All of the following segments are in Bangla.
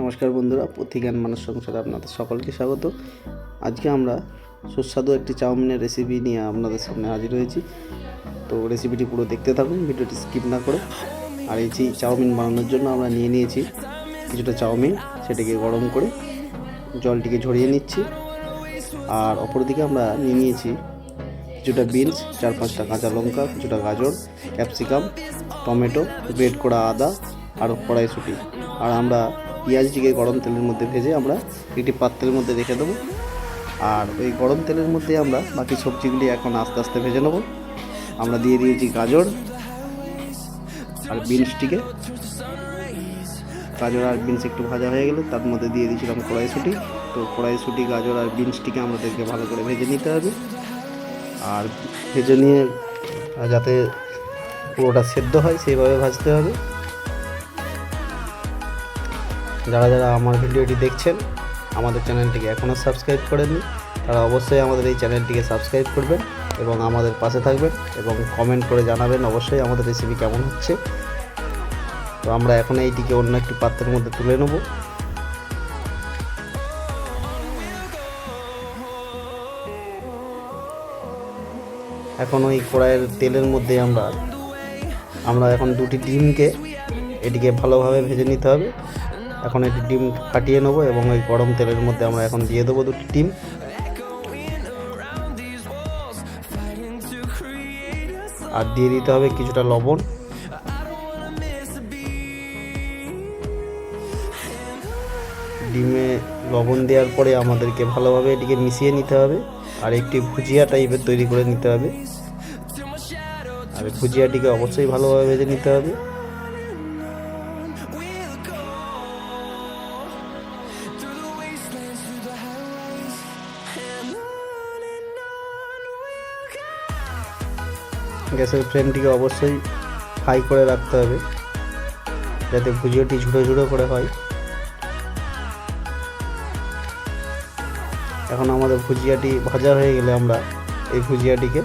নমস্কার বন্ধুরা প্রতিজ্ঞান মানুষ সংসারে আপনাদের সকলকে স্বাগত। আজকে আমরা সুস্বাদু একটি চাউমিনের রেসিপি নিয়ে আপনাদের সামনে হাজির হয়েছি। তো রেসিপিটি পুরো দেখতে থাকুন, ভিডিওটি স্কিপ না করে। আর এই যে চাউমিন বানানোর জন্য আমরা নিয়ে নিয়েছি কিছুটা চাউমিন, সেটাকে গরম করে জলটিকে ঝরিয়ে নিচ্ছি। আর অপরদিকে আমরা নিয়ে নিয়েছি কিছুটা বিনস চার পাঁচটা কাঁচা লঙ্কা, কিছুটা গাজর ক্যাপসিকাম টমেটো গ্রেট করা আদা, আর কড়াইশুঁটি। আর আমরা পেঁয়াজটিকে গরম তেলের মধ্যে ভেজে আমরা একটি পাত্রের মধ্যে রেখে দেবো। আর ওই গরম তেলের মধ্যে আমরা বাকি সবজিগুলি এখন আস্তে আস্তে ভেজে নেব। আমরা দিয়ে দিয়েছি গাজর আর বিনসটিকে। গাজর আর বিনস একটু ভাজা হয়ে গেলে তার মধ্যে দিয়ে দিয়েছিলাম কড়াইশুঁটি। তো কড়াইশুঁটি, গাজর আর বিনসটিকে আমাদেরকে ভালো করে ভেজে নিতে হবে। আর ভেজে নিয়ে যাতে পুরোটা সেদ্ধ হয়, সেইভাবে ভাজতে হবে। যারা যারা আমার ভিডিওটি দেখছেন, আমাদের চ্যানেলটিকে এখনও সাবস্ক্রাইব করেননি, তারা অবশ্যই আমাদের এই চ্যানেলটিকে সাবস্ক্রাইব করবেন এবং আমাদের পাশে থাকবেন এবং কমেন্ট করে জানাবেন অবশ্যই আমাদের রেসিপি কেমন হচ্ছে। তো আমরা এখন এইটিকে অন্য একটি পাত্রের মধ্যে তুলে নেব। এখন ওই কড়াইয়ের তেলের মধ্যে আমরা আমরা এখন দুটি ডিমকে এটিকে ভালোভাবে ভেজে নিতে হবে। এখন একটি ডিম ফাটিয়ে নেব এবং ওই গরম তেলের মধ্যে আমরা এখন দিয়ে দেবো দুটি ডিম। আর দিয়ে দিতে হবে কিছুটা লবণ। ডিমে লবণ দেওয়ার পরে আমাদেরকে ভালোভাবে এটিকে মিশিয়ে নিতে হবে আর একটি ভুজিয়া টাইপের তৈরি করে নিতে হবে। আর ভুজিয়াটিকে অবশ্যই ভালোভাবে ভেজে নিতে হবে। গ্যাসের ফ্লেমটিকে অবশ্যই হাই করে রাখতে হবে, যাতে ভুজিয়াটি ঝুড়ো ঝুড়ো করে হয়। এখন আমাদের ভুজিয়াটি ভাজা হয়ে গেলে আমরা এই ভুজিয়াটিকে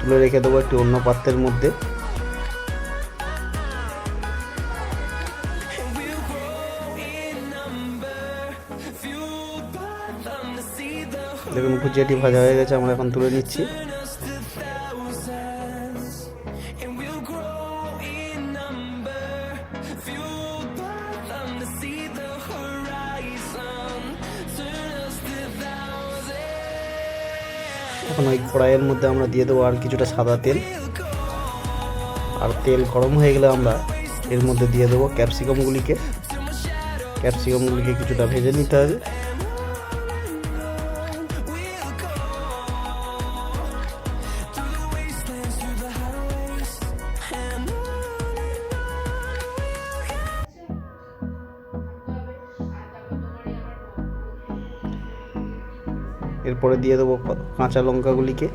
তুলে রেখে দেবো একটি অন্য পাত্রের মধ্যে। দেখুন, ভুজিয়াটি ভাজা হয়ে গেছে, আমরা এখন তুলে নিচ্ছি। এখন ওই কড়াইয়ের মধ্যে আমরা দিয়ে দেবো আর কিছুটা সাদা তেল। আর তেল গরম হয়ে গেলে আমরা এর মধ্যে দিয়ে দেবো ক্যাপসিকামগুলিকে। ক্যাপসিকামগুলিকে কিছুটা ভেজে নিতে হবে। এরপরে দিয়ে দেবো কাঁচা লঙ্কাগুলিকে।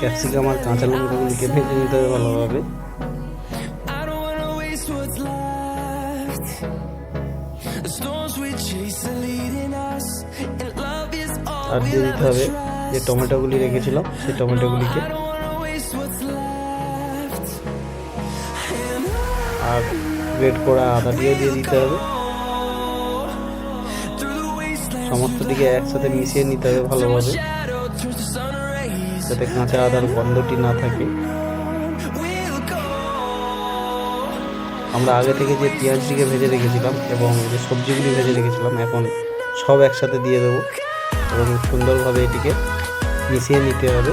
ক্যাপসিকাম আর কাঁচা লঙ্কাগুলিকে ভেজে নিতে হবে ভালোভাবে। আর দিয়ে দিতে হবে যে টমেটোগুলি রেখেছিলাম, সেই টমেটোগুলিকে। আর গ্রেট করা আদা দিয়ে দিয়ে দিতে হবে wasteland, সমস্তটিকে একসাথে মিশিয়ে নিতে হবে ভালোভাবে. যাতে কাঁচা আদার গন্ধটি না থাকে আমরা আগে থেকে যে পেঁয়াজটিকে ভেজে রেখেছিলাম এবং যে সবজিগুলি ভেজে রেখেছিলাম এখন সব একসাথে দিয়ে দেবো এবং সুন্দরভাবে এটিকে মিশিয়ে নিতে হবে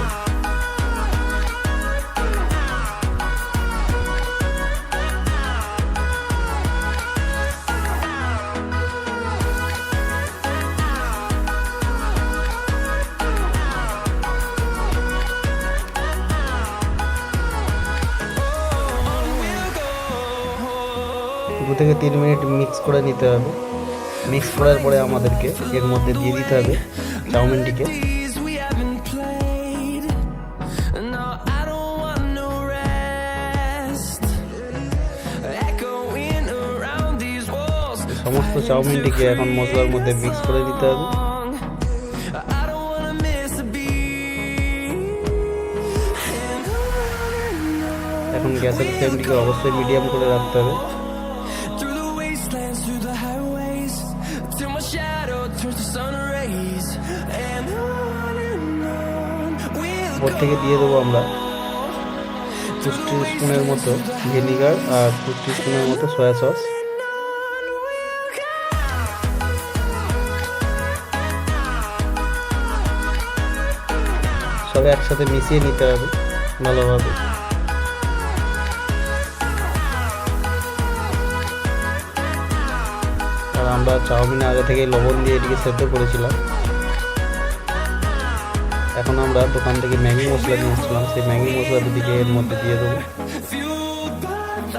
থেকে তিন মিনিট মিক্স করে নিতে হবে। মিক্স করার পরে আমাদেরকে এর মধ্যে দিয়ে দিতে হবে চাউমিনটিকে. সমস্ত চাউমিনটিকে এখন মশলার মধ্যে মিক্স করে দিতে হবে। এখন গ্যাসের ফ্লেমটিকে অবশ্যই মিডিয়াম করে রাখতে হবে। Till my shadow turns to sun rays, and on and on we'll থেকে দিয়ে দেবো আমরা। টু স্পুনের মতো ভিনিগার আর টু স্পুনের মতো সয়া সস। সব একসাথে মিশিয়ে নিতে হবে ভালোভাবে। আমরা চাউমিনে আগে থেকে লবণ দিয়ে এটিকে সেদ্ধ করেছিলাম। এখন আমরা দোকান থেকে ম্যাগি মশলা নিয়ে এসেছিলাম। সেই ম্যাগি মশলা দুটিকে এর মধ্যে দিয়ে দেবো।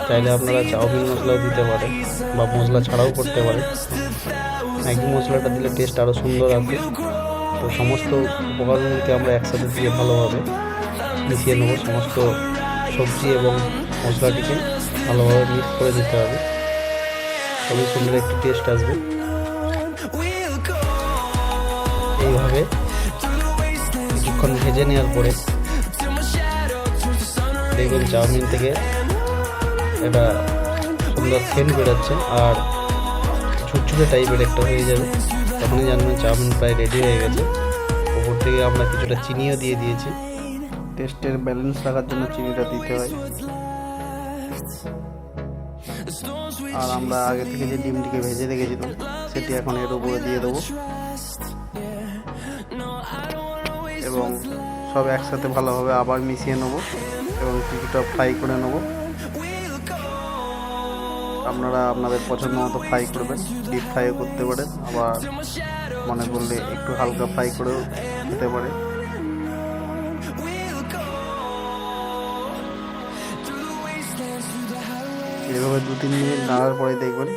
চাইলে আপনারা চাউমিন মশলাও দিতে পারেন বা মশলা ছাড়াও করতে পারেন ম্যাগি মশলাটা দিলে টেস্ট আরও সুন্দর আসবে। তো সমস্ত উপকরণগুলিকে আমরা একসাথে দিয়ে ভালোভাবে মিশিয়ে নেব। সমস্ত সবজি এবং মশলাটিকে ভালোভাবে মিক্স করে দিতে হবে। তবে সুন্দর একটি টেস্ট আসবে। এইভাবে কিছুক্ষণ ভেজে নেওয়ার পরে. দেখবেন চাউমিন থেকে এটা সুন্দর সেন্ট বেরোচ্ছে আর ঝুরঝুরে টাইপের একটা হয়ে যাবে। তখনই জানবেন চাউমিন প্রায় রেডি হয়ে গেছে। ওপর থেকে আমরা কিছুটা চিনিও দিয়ে দিয়েছি। টেস্টের ব্যালেন্স রাখার জন্য চিনিটা দিতে হয়। আর আমরা আগে থেকে যে ডিমটিকে ভেজে রেখেছিলাম, সেটি এখন এর উপরে দিয়ে দেবো। এবং সব একসাথে ভালোভাবে আবার মিশিয়ে নেব এবং কিছুটা ফ্রাই করে নেব। আপনারা আপনাদের পছন্দ মতো ফ্রাই করবেন, ডিপ ফ্রাইও করতে পারেন, আবার মনে করলে একটু হালকা ফ্রাই করেও খেতে পারে এভাবে দু তিন মিনিট নাড়ার পরে দেখবেন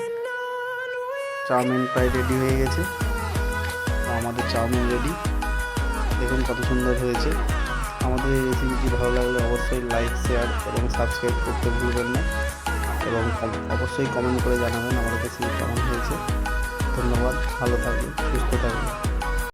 চাউমিন প্রায় রেডি হয়ে গেছে। আমাদের চাউমিন রেডি দেখুন কত সুন্দর হয়েছে। আমাদের এই রেসিপিটি ভালো লাগলে অবশ্যই লাইক শেয়ার এবং সাবস্ক্রাইব করতে ভুলবেন না। এবং অব- অবশ্যই কমেন্ট করে জানাবেন আমাদের রেসিপি কেমন হয়েছে। ধন্যবাদ, ভালো থাকবেন, সুস্থ থাকবেন।